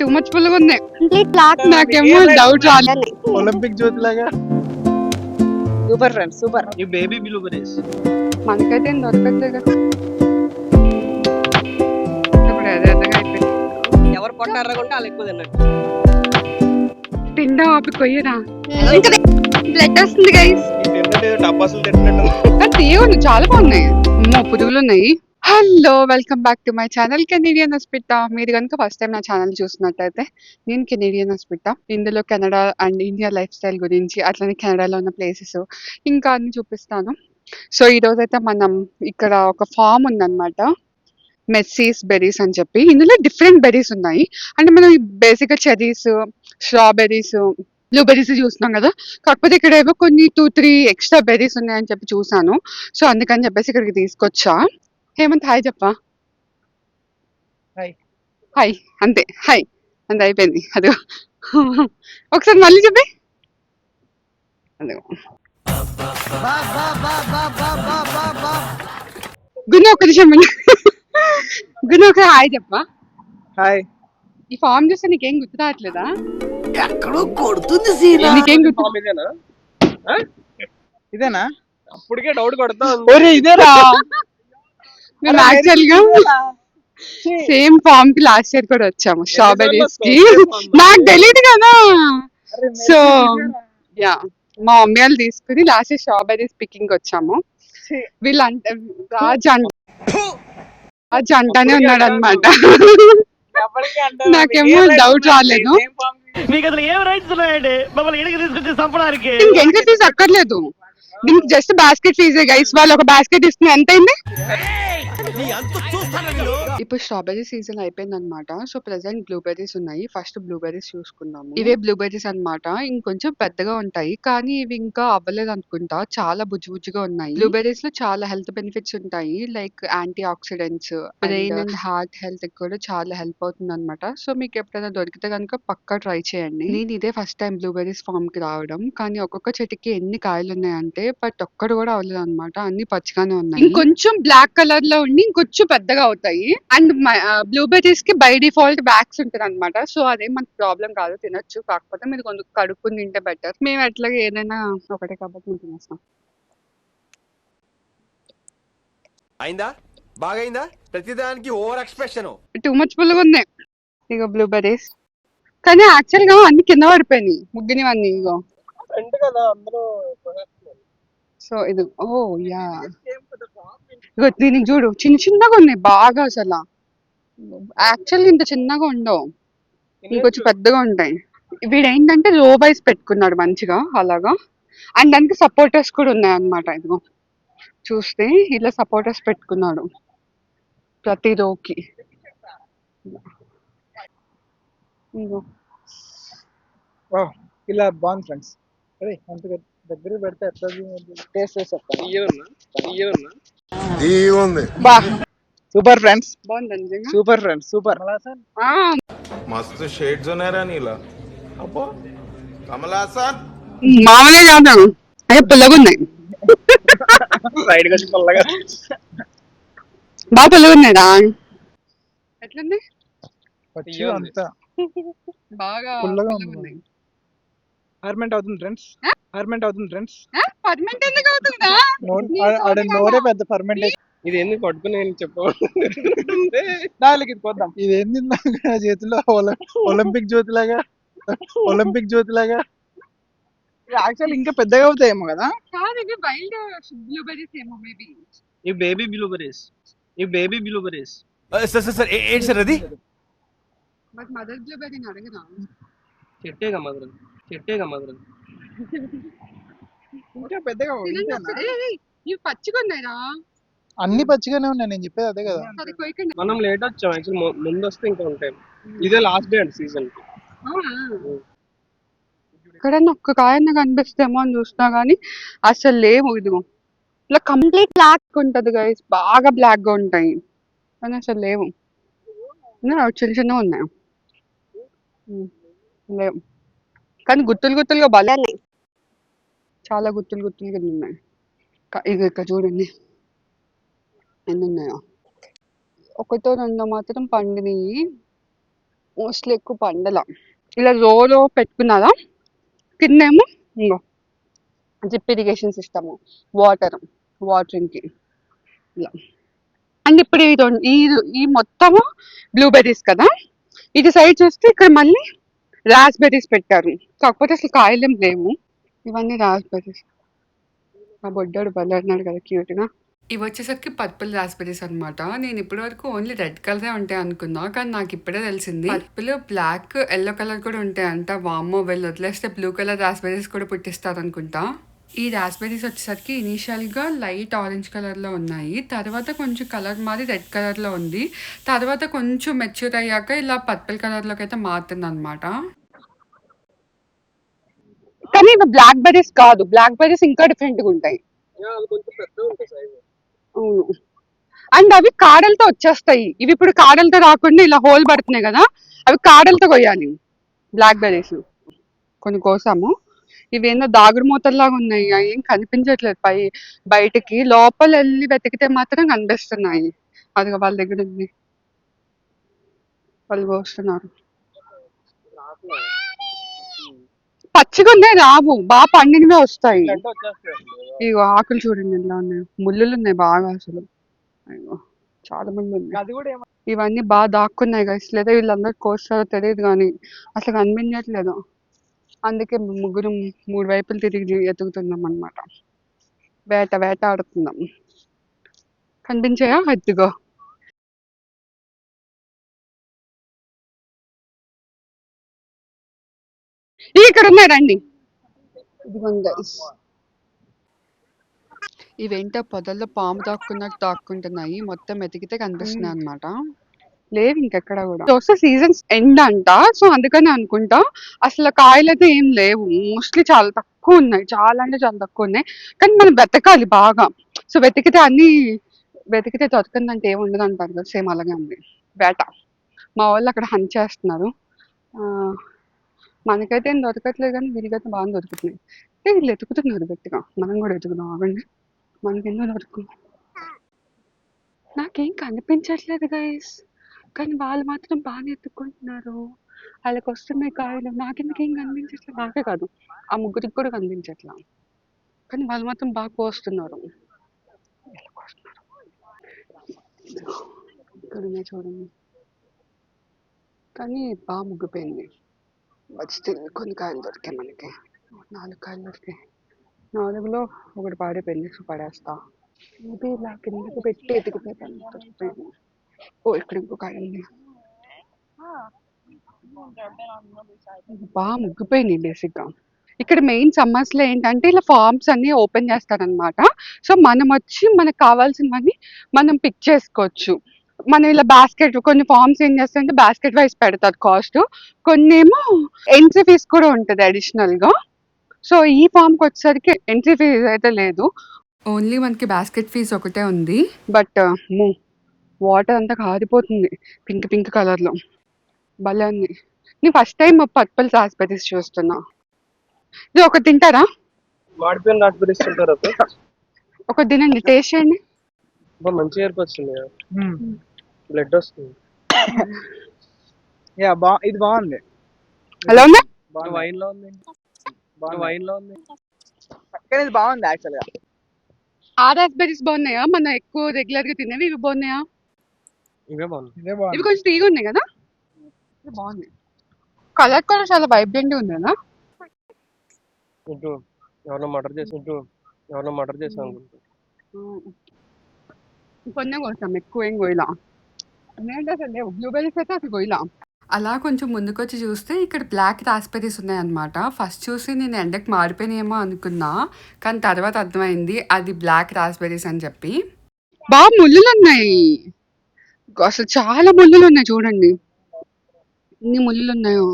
Too much పుల్లగా ఉంది. నాకేమో డౌట్ రాలేదు. ఒలింపిక్ జ్యోతి లాగా. సూపర్ ఫ్రెండ్స్ సూపర్ ఈ బేబీ బ్లూబెరీస్ మనకైతే ఏం దొరకట్లేదు కదా ఇప్పుడు అదే అదగా అయిపోయింది. ఎవరు పొట్ట ఎర్రగుంటే వాళ్ళు ఎక్కువ తిన్నట్టు తిండా ఆపి కొయ్యరా. బ్లడ్ వస్తుంది గైస్ తిట్టినట్టు తీయను చాలా బాగున్నాయి. అమ్మో పురుగులు ఉన్నాయి hello welcome back to my channel Canadian హాస్పిటా మీరు కనుక ఫస్ట్ టైం నా ఛానల్ చూసినట్టయితే నేను కెనేడియన్ హాస్పిటా ఇందులో Canada and India life style గురించి అట్లనే కెనడాలో ఉన్న ప్లేసెస్ ఇంకా అన్ని చూపిస్తాను. సో ఈ రోజు అయితే మనం ఇక్కడ ఒక ఫామ్ ఉందన్నమాట. మెస్సీస్ బెర్రీస్ అని చెప్పి. ఇందులో డిఫరెంట్ బెర్రీస్ ఉన్నాయి. అంటే మనం బేసిక్గా చెరీస్ స్ట్రాబెర్రీస్ బ్లూబెర్రీస్ చూస్తున్నాం కదా. కాకపోతే ఇక్కడ ఏవో కొన్ని టూ త్రీ ఎక్స్ట్రా బెర్రీస్ ఉన్నాయని చెప్పి చూసాను సో అందుకని చెప్పేసి ఇక్కడికి తీసుకొచ్చా. హేమంత్ హాయ్ చెప్పా. Hi. హాయ్ అంతే. హాయ్. అంతే అయిపోయింది. అదిగో. ఒకసారి మళ్ళీ చెప్పి. అదిగో. గుణ ఒక నిమిషం. గుణ ఒక హాయ్ చెప్పా. హాయ్. ఈ ఫామ్ చూస్తే నీకేం గుర్తు రావట్లేదా? ఎక్కడో కొడుతుంది సీన్. నీకేం గుర్తు ఇదేనా? ఇదేనా? అప్పటికే డౌట్ కొడతా ఒరే ఇదేరా. మేము యాక్చువల్గా సేమ్ ఫామ్ కి లాస్ట్ ఇయర్ కూడా వచ్చాము స్ట్రాబెరీస్కి. నాకు తెలియదు కదా. సో యా మా మమ్మీ వాళ్ళు తీసుకుని లాస్ట్ ఇయర్ స్ట్రాబెరీస్ పికింగ్ వచ్చాము. వీళ్ళు అంటే రాజ్ అంట రాజ్ అంటానే ఉన్నాడు అనమాట నాకేమో డౌట్ రాలేదు. మీకు అసలు ఏం రైట్స్ ఉన్నాయండి? మమ్మల్ని ఇడికి తీసుకొచ్చి చంపడానికి. ఇంకెంత ఫీజు అక్కర్లేదు. దీనికి జస్ట్ బాస్కెట్ ఫీజే గైస్ వాళ్ళు ఒక బాస్కెట్ ఇస్తున్న ఎంత అయింది? ఇప్పుడు స్ట్రాబెర్రీ సీజన్ అయిపోయింది అనమాట సో ప్రెసెంట్ బ్లూబెర్రీస్ ఉన్నాయి. ఫస్ట్ బ్లూబెర్రీస్ చూసుకుందాము. ఇవే బ్లూబెర్రీస్ అన్నమాట. ఇంకొంచెం పెద్దగా ఉంటాయి. కానీ ఇవి ఇంకా అవ్వలేదు అనుకుంటా. చాలా బుజ్జి బుజ్జిగా ఉన్నాయి. బ్లూబెర్రీస్లో చాలా హెల్త్ బెనిఫిట్స్ ఉంటాయి. Like antioxidants brain and heart health కూడా చాలా హెల్ప్ అవుతుంది అనమాట సో మీకు ఎప్పుడైనా దొరికితే కనుక పక్కా ట్రై చేయండి. నేను ఇదే ఫస్ట్ టైం బ్లూబెర్రీస్ ఫామ్కి రావడం. కానీ ఒక్కొక్క చెట్టుకి ఎన్ని కాయలు ఉన్నాయంటే బట్ ఒక్కడు కూడా అవ్వలేదు అనమాట అన్ని పచ్చిగానే ఉన్నాయి. ఇంకొంచెం బ్లాక్ కలర్లో ఉండి ఇంకొంచెం పెద్దగా అవుతాయి. అండ్ బ్లూబెర్రీస్కి బై డిఫాల్ట్ బ్యాక్స్ ఉంటుంది అనమాట సో అదే మనకు ప్రాబ్లం కాదు. తినొచ్చు. కాకపోతే మీరు కొంచెం కడుక్కుని తింటే బెటర్ మేము ఎట్లాగా ఏదైనా ఒకటే కాబట్టి మేము తినేస్తాం. అయిందా? బాగైందా? ప్రతిదానికి ఓవర్ ఎక్స్ప్రెషన్ టూ మచ్ పుల్లగా ఉన్నాయి ఇగో బ్లూబెర్రీస్ కానీ యాక్చువల్గా అన్ని కింద పడిపోయినాయి. ముగ్గినవన్నీ ఇగో. ఫ్రెండ్ కదా అందరూ సో ఇది ఓ యా. ఇగో దీనికి చూడు చిన్న చిన్నగా ఉన్నాయి బాగా అసలు. యాక్చువల్ ఇంత చిన్నగా ఉండవు. ఇంకొంచెం పెద్దగా ఉంటాయి. వీడు ఏంటంటే రో వైస్ పెట్టుకున్నాడు మంచిగా అలాగా. అండ్ దానికి సపోర్టర్స్ కూడా ఉన్నాయి అన్నమాట ఇదిగో. చూస్తే ఇలా సపోర్టర్స్ పెట్టుకున్నాడు ప్రతి రోకి ఇలా బాగుంది ఫ్రెండ్స్ అంత దగ్గర పెడితే ఎట్లా టేస్ట్ చేసి చెప్తాను super friends. Super friends super. మస్తు షేడ్స్ ఉన్నారా నీలా. అబ్బో. కమలాసన్ మామూలుగా చదువుతాను అయ్యో పుల్లగా ఉన్నాయి. రైట్గా పుల్లగా. బాగా ఎట్లుంది? బాగా పుల్లగా ఉంది. ఆర్మెంట్ అవుతుంది ఫ్రెండ్స్ ఆర్మెంట్ అవుతుంది ఫ్రెండ్స్ పర్మనెంట్ ఎందుకు అవుతుందా? నోరే. పెద్ద ఫర్మెంటేషన్ ఇది ఎందుకు పట్టుకుని నేను చెప్పు. దానికి ఇది కొద్దాం ఇది ఏంది నా చేతిలో? ఒల- ఒలింపిక్ జ్యోతి లాగా ఒలింపిక్ జ్యోతి లాగా యాక్చువల్ ఇంకా పెద్దగా అవుతాయేమో కదా. కాదు ఇవి వైల్డ్ బ్లూబెర్రీస్ ఏమో మేబీ ఈ బేబీ బ్లూబెరీస్ ఈ baby blueberries sir sir sir ఏ- ఏంటి సార్ అది? బట్ మదర్ బ్లూబెర్రీని అడగదా చెట్టేగా మధుర చెట్టేగా మధుర ఇంకా పెద్దగా ఇవి పచ్చిగా ఉన్నాయిరా. అన్ని పచ్చిగానే ఉన్నాయి నేను చెప్పేది అదే కదా. సరే కొయ్యకండి మనం లేట్ వచ్చాం యాక్చువల్ ముందు వస్తే ఇంకా ఉంటాయి. ఇదే లాస్ట్ డే అండి సీజన్ ఎక్కడన్నా ఒక్క కాయన్న కనిపిస్తేమో అని చూసినా గానీ అసలు లేవు ఇదిగో. ఇలా కంప్లీట్ బ్లాక్ ఉంటది గైస్ బాగా బ్లాక్గా ఉంటాయి. కానీ అసలు లేవు. చిన్న చిన్నగా ఉన్నాయి. లేవు. కానీ గుత్తులు గుత్తులుగా భలే చాలా చాలా గుత్తులు కింద ఉన్నాయి. క- ఇక్కడ చూడండి. ఎన్ని ఉన్నాయో ఒకటో రెండో మాత్రం పండినవి మోస్ట్లీ ఎక్కువ పండల. ఇలా రోలో పెట్టుకున్నారా? కిందేమో ఇంకో జిప్ ఇరిగేషన్ సిస్టమ్ వాటర్ వాటరింగ్కి. ఇలా. అండ్ ఇప్పుడు ఈ రెండు ఈ ఈ మొత్తము బ్లూబెర్రీస్ కదా? ఇది సైడ్ చూస్తే ఇక్కడ మళ్ళీ రాస్బెర్రీస్ పెట్టారు. కాకపోతే అసలు కాయలేం లేవు. ఇవన్నీ రాస్బెర్రీస్. ఆ బొడ్డాడు భలే కదా క్యూట్గా. ఇవి వచ్చేసరికి పర్పుల్ రాస్బెర్రీస్ అనమాట నేను ఇప్పటి వరకు ఓన్లీ రెడ్ కలరే ఉంటాయి అనుకున్నా కానీ నాకు ఇప్పుడే తెలిసింది. పర్పుల్ బ్లాక్ ఎల్లో కలర్ కూడా ఉంటాయి అంట. వామో వెళ్ళి వదిలేస్తే బ్లూ కలర్ రాస్బెర్రీస్ కూడా పుట్టిస్తారు అనుకుంటా ఈ రాస్బెర్రీస్ వచ్చేసరికి ఇనీషియల్గా లైట్ ఆరెంజ్ కలర్లో ఉన్నాయి. తర్వాత కొంచెం కలర్ మారి రెడ్ కలర్లో ఉంది. తర్వాత కొంచెం మెచ్యూర్ అయ్యాక ఇలా పర్పుల్ కలర్లోకి అయితే మారుతుంది అనమాట కానీ ఇవి బ్లాక్ బెర్రీస్ కాదు. బ్లాక్ బెర్రీస్ ఇంకా డిఫరెంట్గా ఉంటాయి. అవును. అండ్ అవి కాడలతో వచ్చేస్తాయి. ఇవి ఇప్పుడు కాడలతో రాకుండా ఇలా హోల్ పడుతున్నాయి కదా అవి కాడలతో కొయ్యాలి. బ్లాక్ బెర్రీస్ కొన్ని కోసాము. ఇవి ఏందో దాగుడు మూతల్లాగా ఉన్నాయి. ఏం కనిపించట్లేదు. పై బయటికి లోపల వెళ్ళి వెతికితే మాత్రం కనిపిస్తున్నాయి. అది వాళ్ళ దగ్గర ఉంది. వాళ్ళు కోస్తున్నారు. పచ్చిగా ఉన్నాయి రావు. బాగా పండినవే వస్తాయి. ఇగో ఆకులు చూడండి ఎలా ఉన్నాయి. ముళ్ళులు ఉన్నాయి బాగా అసలు. అయ్యో చాలా మంది ఉన్నాయి. ఇవన్నీ బాగా దాక్కున్నాయి గైస్ లేదా వీళ్ళందరూ కోస్తారో తెలియదు కానీ అసలు కనిపించట్లేదు. అందుకే ముగ్గురు మూడు వైపులు తిరిగి ఎతుకుతున్నాం అన్నమాట. వేట వేట ఆడుతున్నాం కనిపించాయా? ఎత్తుగో ఇక్కడ ఉన్నాయి రండి. ఇదిగోండి గైస్. ఇవేంటో పొదల్లో పాము దాక్కున్నట్టు దాక్కుంటున్నాయి. మొత్తం వెతికితే కనిపిస్తున్నాయి అన్నమాట. లేవు ఇంకెక్కడ కూడా. సీజన్స్ ఎండ్ అంట. సో అందుకని అనుకుంటా అసలు కాయలు అయితే ఏం లేవు. మోస్ట్లీ చాలా తక్కువ ఉన్నాయి. చాలా అంటే చాలా తక్కువ ఉన్నాయి. కానీ మనం వెతకాలి బాగా. సో వెతికితే అన్ని వెతికితే దొరకందంటే ఏమి ఉండదు అంటారు కదా సేమ్ అలాగే ఉంది. వేట. మా వాళ్ళు అక్కడ హన్ చేస్తున్నారు. ఆ, మనకైతే ఏం దొరకట్లేదు కానీ వీరికైతే బాగా దొరుకుతున్నాయి. ఏ, వీళ్ళు ఎతుకుతున్నారు గట్టిగా. మనం కూడా ఎతుకుదాం ఆగండి. మనకెందుకు దొరుకు నాకేం కనిపించట్లేదు గైస్ కానీ వాళ్ళు మాత్రం బాగానే ఎత్తుకుంటున్నారు. వాళ్ళకి వస్తున్నాయి కాయలు నాకెందుకు ఏం కనిపించట్లేదు? నాకే కాదు. ఆ ముగ్గురికి కూడా కనిపించట్లా. కానీ వాళ్ళు మాత్రం బాగా కోస్తున్నారు. ఇక్కడ చూడండి. కానీ బాగా ముగ్గిపోయింది. వచ్చింది కొన్ని కాయలు దొరికాయి మనకి. నాలుగు కాయలు దొరికాయి. నాలుగులో ఒకటి పాడే సో పడేస్తా ఇది ఇలా కిందకి పెట్టి ఎతికితే దొరుకుతాయి ఓ ఇక్కడ ఇంకో కాయ ఉంది. బాగా ముగ్గిపోయినాయి బేసిక్గా. ఇక్కడ మెయిన్ సమస్యలు ఏంటంటే ఇలా ఫార్మ్స్ అన్ని ఓపెన్ చేస్తారనమాట సో మనం వచ్చి మనకు కావాల్సినవన్నీ మనం పిక్ చేసుకోవచ్చు. మనం ఇలా బాస్కెట్ కొన్ని ఫార్మ్స్ ఏం చేస్తారంటే బాస్కెట్ వైస్ పెడతారు కాస్ట్ కొన్ని ఏమో ఎంట్రీ ఫీజ్ కూడా ఉంటుంది అడిషనల్గా. సో ఈ ఫామ్కి వచ్చేసరికి ఎంట్రీ ఫీజ్ అయితే లేదు. ఓన్లీ మనకి బాస్కెట్ ఫీజ్ ఒకటే ఉంది. బట్ వాటర్ అంతా కారిపోతుంది పింక్ పింక్ కలర్లో. భలే ఉంది. నేను ఫస్ట్ టైం పర్పుల్ రాస్బెరీస్ చూస్తున్నా. ఇది ఒకటి తింటారా? ఒకటి తినండి టేస్ట్ చేయండి. అబ్బా, మంచి ఏర్పు వచ్చింది మ్మ్. బ్లడ్ వస్తుంది. యా బా ఇది బాగుంది. ఎలా ఉందా బాగుంది. వైన్లో ఉంది. బాగుంది. వైన్లో ఉంది. కానీ ఇది బాగుంది యాక్చువల్గా. ఆ రాస్బెరీస్ బాగున్నాయా? మన ఎక్కువ రెగ్యులర్గా తినేవి ఇవి బాగున్నాయా? ఇవే బాగుంది ఇదే ఇవి బాగుంది కొంచెం తీగా ఉన్నాయి కదా? ఇది బాగుంది కలర్ కూడా చాలా వైబ్రెంట్ ఉంది కదా? ఇటు ఎవరినో మర్డర్ చేసి ఇటు ఎవరినో మర్డర్ చేసాం అనుకుంటా. కొన్ని కోసం ఎక్కువ ఏం కోయిలా? ఏంటంటే అసలు లేవు బ్లూబెర్రీస్ అయితే అసలు అలా కొంచెం ముందుకొచ్చి చూస్తే ఇక్కడ బ్లాక్ రాస్బెర్రీస్ ఉన్నాయన్నమాట. ఫస్ట్ చూసి నేను ఎండకి మారిపోయినాయేమో అనుకున్నా కానీ తర్వాత అర్థమైంది అది బ్లాక్ రాస్బెర్రీస్ అని చెప్పి. బాగా ముళ్ళులు ఉన్నాయి అసలు చాలా ముళ్ళులు ఉన్నాయి చూడండి. ఎన్ని ముళ్ళులు ఉన్నాయో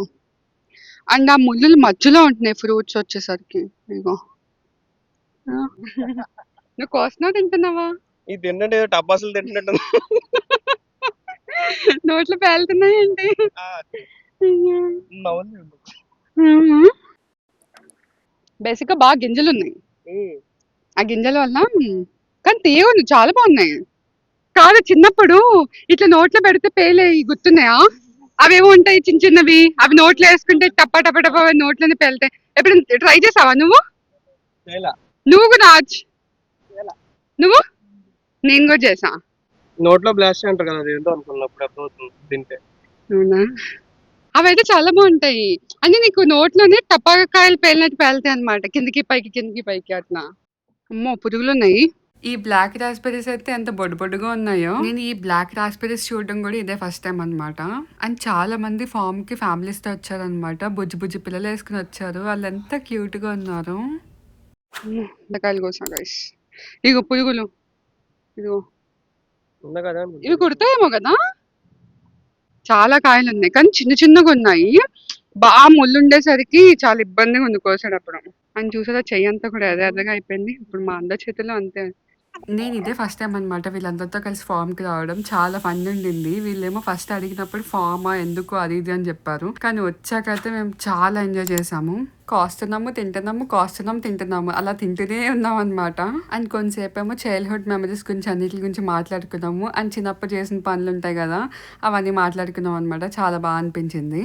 అండ్ ఆ ముళ్ళులు మధ్యలో ఉంటున్నాయి ఫ్రూట్స్ వచ్చేసరికి. ఇగో. నువ్వు కోసినా తింటున్నావా? ఈ తింటే టపాసులు తింటున్నట్టు నోట్లో పేలుతున్నాయండి. బేసిక్గా బాగా గింజలు ఉన్నాయి ఆ గింజల వల్ల కానీ తీయగా చాలా బాగున్నాయి. కాదు చిన్నప్పుడు ఇట్లా నోట్లో పెడితే పేలే గుర్తున్నాయా? అవేమో ఉంటాయి చిన్న చిన్నవి. అవి నోట్లో వేసుకుంటే టప్ప టప్ప టప్ప నోట్లోనే పెళ్తాయి ఎప్పుడు ట్రై చేసావా నువ్వు. నువ్వు రాజ్. నువ్వు? నేను కూడా చేసా. నోట్లో బ్లాస్ట్ అంటారు కదా అది ఏంటో అనుకున్నప్పుడు అర్థమవుతుంది తింటే. అవునా? అవైతే చాలా బాగుంటాయి. అంటే నీకు నోట్లోనే టపాకాయలు పేలినట్టు పేలుతాయి అనమాట కిందికి పైకి కిందికి పైకి అట్లా. అమ్మో పురుగులు ఉన్నాయి. ఈ బ్లాక్ రాస్బెరీస్ అయితే ఎంత బొడ్డు బొడ్డుగా ఉన్నాయో. నేను ఈ బ్లాక్ రాస్బెరీస్ చూడడం కూడా ఇదే ఫస్ట్ టైం అన్నమాట. అండ్ చాలా మంది ఫామ్కి ఫ్యామిలీస్తో వచ్చారనమాట బుజ్జి బుజ్జి పిల్లలు వేసుకుని వచ్చారు. వాళ్ళు ఎంత క్యూట్గా ఉన్నారు బెండకాయలు కోసం గైస్ ఇగో పురుగులు. ఇదిగో. ఇవి కుడతాయేమో కదా? చాలా కాయలు ఉన్నాయి. కానీ చిన్న చిన్నగా ఉన్నాయి. బాగా ముళ్ళు ఉండేసరికి చాలా ఇబ్బందిగా ఉంది కోసేటప్పుడు. అని చూసారా చెయ్యి అంతా కూడా ఎర్ర ఎర్రగా అయిపోయింది. ఇప్పుడు మా అందరి చేతిలో అంతే. నేను ఇదే ఫస్ట్ టైం అనమాట వీళ్ళందరితో కలిసి ఫామ్కి రావడం. చాలా ఫన్ ఉండింది. వీళ్ళేమో ఫస్ట్ అడిగినప్పుడు ఫామా ఎందుకు? అది ఇది అని చెప్పారు. కానీ వచ్చాకైతే మేము చాలా ఎంజాయ్ చేసాము కాస్తున్నాము తింటున్నాము కాస్తున్నాము తింటున్నాము. అలా తింటూనే ఉన్నాం అనమాట అండ్ కొంతసేపు ఏమో చైల్డ్హుడ్ మెమరీస్ గురించి అన్నిటి గురించి మాట్లాడుకున్నాము. అండ్ చిన్నప్పుడు చేసిన పనులు ఉంటాయి కదా అవన్నీ మాట్లాడుకున్నాం అనమాట చాలా బాగా అనిపించింది.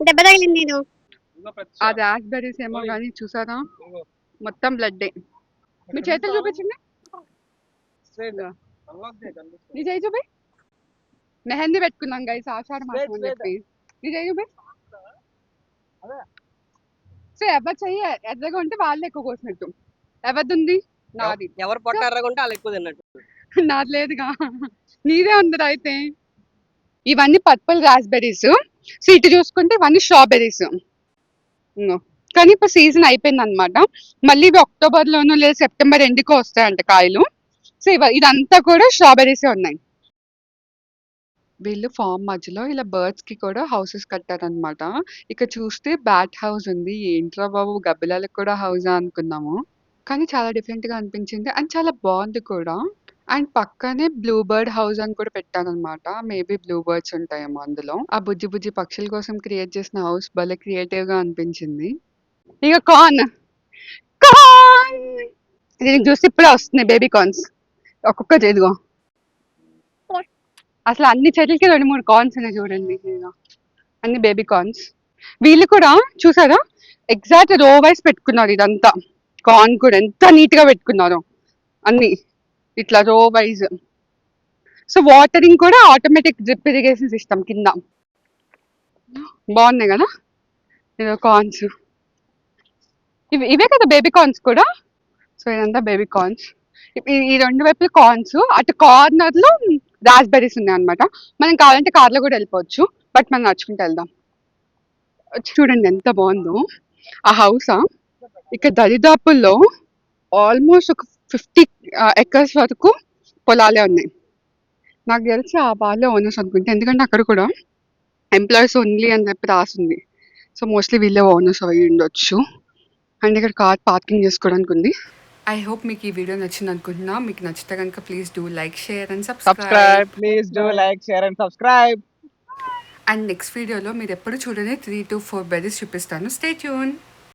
దెబ్బ తగిలింది నేను. ఆ రాస్బెర్రీస్ ఏమో కానీ చూసారా మొత్తం బ్లడ్ మీ చేతులు చూపించండి నీ చేయి చూపి మెహందీ పెట్టుకున్నాం గైస్ ఆషాఢ మాసం అని చెప్పి నీ చేయి చూపి సో ఎవరు చెయ్యి ఎర్రగా ఉంటే వాళ్ళు ఎక్కువ కోసినట్టు ఎవరిది ఉంది నాది ఎవరు పొట్ట ఎర్రగుంటే వాళ్ళు ఎక్కువ తిన్నట్టు నాది లేదుగా నీదే ఉందిరా అయితే ఇవన్నీ పర్పుల్ రాస్బెర్రీస్ సో ఇటు చూసుకుంటే ఇవన్నీ స్ట్రాబెర్రీస్ కానీ ఇప్పుడు సీజన్ అయిపోయింది అనమాట మళ్ళీ ఇవి అక్టోబర్ లోనో లేదా సెప్టెంబర్ ఎండుకో వస్తాయంట కాయలు. సో ఇవ ఇదంతా కూడా స్ట్రాబెర్రీసే ఉన్నాయి. వీళ్ళు ఫామ్ మధ్యలో ఇలా బర్డ్స్కి కూడా హౌసెస్ కట్టారనమాట ఇక్కడ చూస్తే బ్యాట్ హౌస్ ఉంది. ఏంట్రా బాబు గబ్బిలాలకు కూడా హౌస్ అనుకున్నాము. కానీ చాలా డిఫరెంట్గా అనిపించింది. అండ్ చాలా బాగుంది కూడా. అండ్ పక్కనే బ్లూ బర్డ్ హౌస్ అని కూడా పెట్టారనమాట. మేబీ బ్లూ బర్డ్స్ ఉంటాయేమో అందులో. ఆ బుజ్జి బుజ్జి పక్షుల కోసం క్రియేట్ చేసిన హౌస్ భలే క్రియేటివ్గా అనిపించింది. ఇక కార్న్. కార్న్! దీనికి చూసి ఇప్పుడే వస్తున్నాయి బేబీ కార్న్స్ ఒక్కొక్క ఇదిగో. అసలు అన్ని చెట్లకి రెండు మూడు కార్న్స్ ఉన్నాయి చూడండి ఇదిగో. అన్ని బేబీ కార్న్స్ వీళ్ళు కూడా చూసారా? ఎగ్జాక్ట్ రో వైస్ పెట్టుకున్నారు ఇదంతా. కార్న్ కూడా ఎంత నీట్గా పెట్టుకున్నారు. అన్ని. ఇట్లా రో వైజ్ సో వాటరింగ్ కూడా ఆటోమేటిక్ డ్రిప్ ఇరిగేషన్ సిస్టమ్ కింద. బాగున్నాయి కదా? ఇదో కార్న్స్ ఇవి ఇవే కదా బేబీ కార్న్స్ కూడా? సో ఇదంతా బేబీ కార్న్స్ ఈ రెండు వైపులు కార్న్స్ అటు కార్నర్లో రాస్బెర్రీస్ ఉన్నాయి అనమాట మనం కావాలంటే కార్లో కూడా వెళ్ళిపోవచ్చు. బట్ మనం నడుచుకుంటూ వెళ్దాం. చూడండి ఎంత బాగుందో. ఆ హౌస్ ఇక దరిదాపుల్లో ఆల్మోస్ట్ ఒక ఫిఫ్టీ ఎకర్స్ వరకు పొలాలే ఉన్నాయి. నాకు తెలిసి ఆ వాళ్ళే ఓనర్స్ అనుకుంటే. ఎందుకంటే అక్కడ కూడా ఎంప్లాయీస్ ఓన్లీ అని చెప్పి రాసింది. సో మోస్ట్లీ వీళ్ళే ఓనర్స్ అవి ఉండొచ్చు. అండ్ ఇక్కడ కార్ పార్కింగ్ చేసుకోవడానికి ఉంది. ఐ హోప్ మీకు ఈ వీడియో నచ్చింది అనుకుంటున్నా. మీకు నచ్చితే కనుక please do like share and subscribe. Please do like share and subscribe. And next వీడియోలో మీరు ఎప్పుడు చూడని త్రీ టు ఫోర్ బెర్రీస్ చూపిస్తాను. Stay tune